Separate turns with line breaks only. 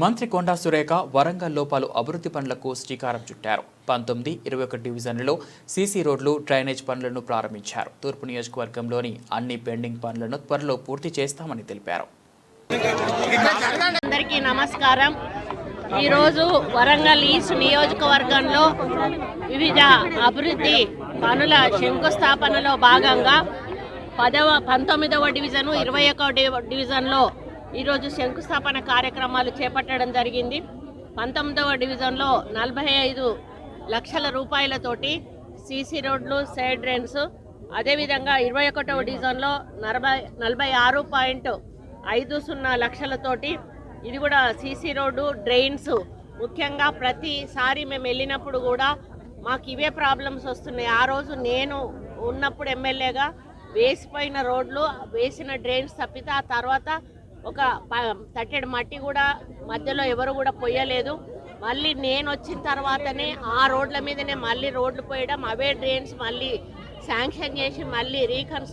మంత్రి కొండా సురేఖ వరంగల్లో పలు అభివృద్ధి పనులకు శ్రీకారం చుట్టారు. పంతొమ్మిది ఇరవై ఒకటి డివిజన్లలో సీసీ రోడ్లు డ్రైనేజ్ పనులను ప్రారంభించారు. తూర్పు నియోజకవర్గంలోని అన్ని పెండింగ్ పనులను త్వరలో పూర్తి చేస్తామని తెలిపారు.
అందరికీ నమస్కారం. ఈరోజు వరంగల్ ఈస్ట్ నియోజకవర్గంలో వివిధ అభివృద్ధి పనుల శంకుస్థాపనలో భాగంగా పదవ పంతొమ్మిదవ డివిజను ఇరవై ఒకవ డివిజన్లో ఈరోజు శంకుస్థాపన కార్యక్రమాలు చేపట్టడం జరిగింది. పంతొమ్మిదవ డివిజన్లో నలభై ఐదు లక్షల రూపాయలతోటి సీసీ రోడ్లు సైడ్ డ్రైన్స్ అదేవిధంగా ఇరవై ఒకటవ డివిజన్లో నలభై నలభై ఆరు పాయింట్ ఐదు సున్నా లక్షలతోటి ఇది కూడా సీసీ రోడ్డు డ్రైన్స్. ముఖ్యంగా ప్రతిసారి మేము వెళ్ళినప్పుడు కూడా మాకు ఇవే ప్రాబ్లమ్స్ వస్తున్నాయి. ఆ రోజు నేను ఉన్నప్పుడు ఎమ్మెల్యేగా వేసిపోయిన రోడ్లు వేసిన డ్రైన్స్ తప్పితే ఆ తర్వాత ఒక ప- తట్టెడు మట్టి కూడా మధ్యలో ఎవరు కూడా పొయ్యలేదు. మళ్ళీ నేను వచ్చిన తర్వాతనే ఆ రోడ్ల మీదనే మళ్ళీ రోడ్లు పోయడం అవే డ్రైన్స్ మళ్ళీ శాంక్షన్ చేసి మళ్ళీ రీకన్స్